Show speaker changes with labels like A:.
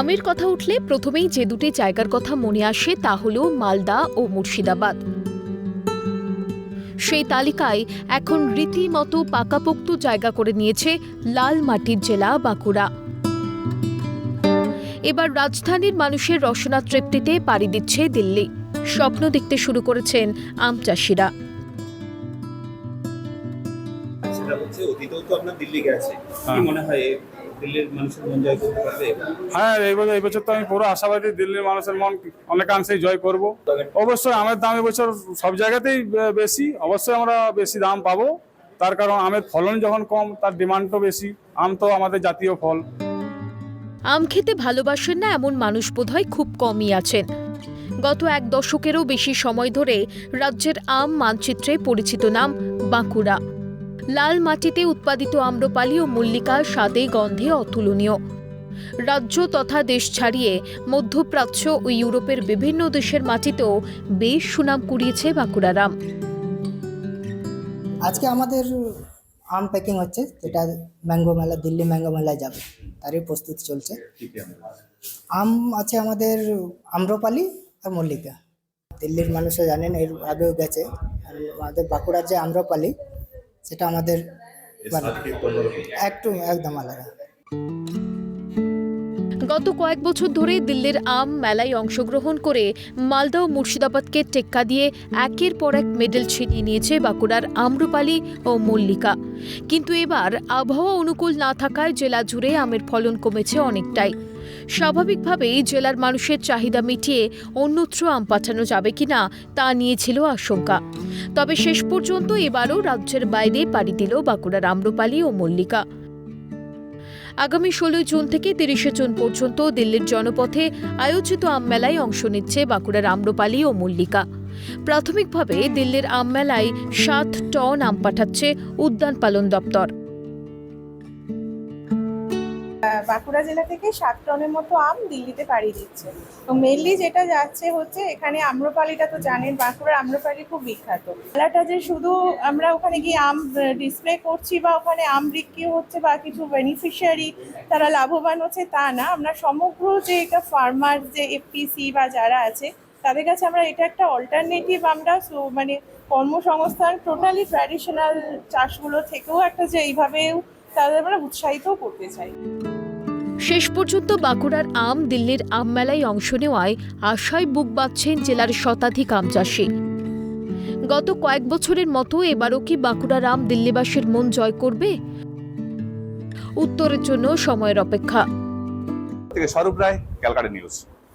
A: আমের কথা উঠলে প্রথমেই যে দুটি জায়গার কথা মনে আসে তা হল মালদা ও মুর্শিদাবাদ। সেই তালিকায় এখন রীতিমতো পাকাপোক্ত জায়গা করে নিয়েছে লাল মাটির জেলা বাঁকুড়া। এবার রাজধানীর মানুষের রসনা তৃপ্তিতে পাড়ি দিচ্ছে দিল্লি। স্বপ্ন দেখতে শুরু করেছেন আম চাষিরা।
B: সেটা হচ্ছে অতীতেও তো আপনার দিল্লি গেছে। কি
C: হ্যাঁ।
B: মনে হয় দিল্লির মানুষের মন জয় করতে পারবে?
C: হ্যাঁ এই বছর এই বছর তো আমি পুরো আশাবাদী দিল্লির মানুষের মন অনেকাংশেই জয় করব। অবশ্যই আমের দাম এবছর সব জায়গাতেই বেশি। অবশ্যই আমরা বেশি দাম পাবো। তার কারণ আমের ফলন যখন কম তার ডিমান্ডও বেশি। আম তো আমাদের জাতীয় ফল।
A: আম খেতে ভালোবাসেন না এমন মানুষ বোধহয় খুব কমই আছেন। গত এক দশকেরও বেশি সময় ধরে রাজ্যের আম মানচিত্রে পরিচিত নাম বাঁকুড়া। লাল মাটিতে উৎপাদিত আম্রপালি ও মল্লিকা স্বাদে গন্ধে অতুলনীয়। রাজ্য তথা দেশ ছাড়িয়ে মধ্যপ্রাচ্য ও ইউরোপের বিভিন্ন দেশের মাটিতেও বেশ সুনাম কুড়িয়েছে বাঁকুড়ার আম
D: আজকে আমাদের আম প্যাকিং হচ্ছে, যেটা ম্যাঙ্গো মেলা, দিল্লি ম্যাঙ্গো মেলায় যাবে। তারই প্রস্তুতি চলছে। আম আছে আমাদের আম্রপালি আর মল্লিকা। দিল্লির মানুষরা জানেন, এর আগেও গেছে। আমাদের বাঁকুড়ার যে আম্রপালি সেটা আমাদের একটু একদম আলাদা।
A: গত কয়েক বছর ধরে দিল্লির আম মেলায় অংশগ্রহণ করে মালদা ও মুর্শিদাবাদকে টেক্কা দিয়ে একের পর এক মেডেল ছিনিয়ে নিয়েছে বাঁকুড়ার আম্রপালি ও মল্লিকা। কিন্তু এবার আবহাওয়া অনুকূল না থাকায় জেলা জুড়ে আমের ফলন কমেছে অনেকটাই। স্বাভাবিকভাবেই জেলার মানুষের চাহিদা মিটিয়ে অন্যত্র আম পাঠানো যাবে কিনা তা নিয়েছিল আশঙ্কা। তবে শেষ পর্যন্ত এবারও রাজ্যের বাইরে পাড়ি দিল বাঁকুড়ার আম্রপালি ও মল্লিকা। আগামী ষোলোই জুন থেকে তিরিশে জুন পর্যন্ত দিল্লির জনপথে আয়োজিত আম মেলায় অংশ নিচ্ছে বাঁকুড়ার আম্রপালি ও মল্লিকা। প্রাথমিকভাবে দিল্লির আম মেলায় সাত টন আম পাঠাচ্ছে উদ্যান পালন দপ্তর।
E: বাঁকুড়া জেলা থেকে সাত টনের মতো আম দিল্লিতে পাড়িয়ে দিচ্ছে। তো মেনলি যেটা যাচ্ছে হচ্ছে এখানে আম্রপালিটা তো জানেন, বাঁকুড়ার আম্রপালি খুব বিখ্যাত। মেলাটা যে শুধু আমরা ওখানে গিয়ে আম ডিসপ্লে করছি বা ওখানে আম বিক্রি হচ্ছে বা কিছু বেনিফিশিয়ারি তারা লাভবান হচ্ছে তা না। আমরা সমগ্র যে এটা ফার্মার যে এফপিসি বা যারা আছে, তাদের কাছে আমরা এটা একটা অল্টারনেটিভ আমরা মানে কর্মসংস্থান টোটালি ট্র্যাডিশনাল চাষগুলো থেকেও একটা যে এইভাবেও তাদের আমরা উৎসাহিত করতে চাই।
A: শেষ পর্যন্ত বাঁকুড়ার আম দিল্লির আম মেলায় অংশ নেওয়ায় আশায় বুক বাঁধছেন জেলার শতাধিক আম চাষি। গত কয়েক বছরের মতো এবারও কি বাঁকুড়ার আম দিল্লিবাসীর মন জয় করবে? উত্তরের জন্য সময়ের অপেক্ষা।
F: স্বরূপ রায়, ক্যালকাটা নিউজ।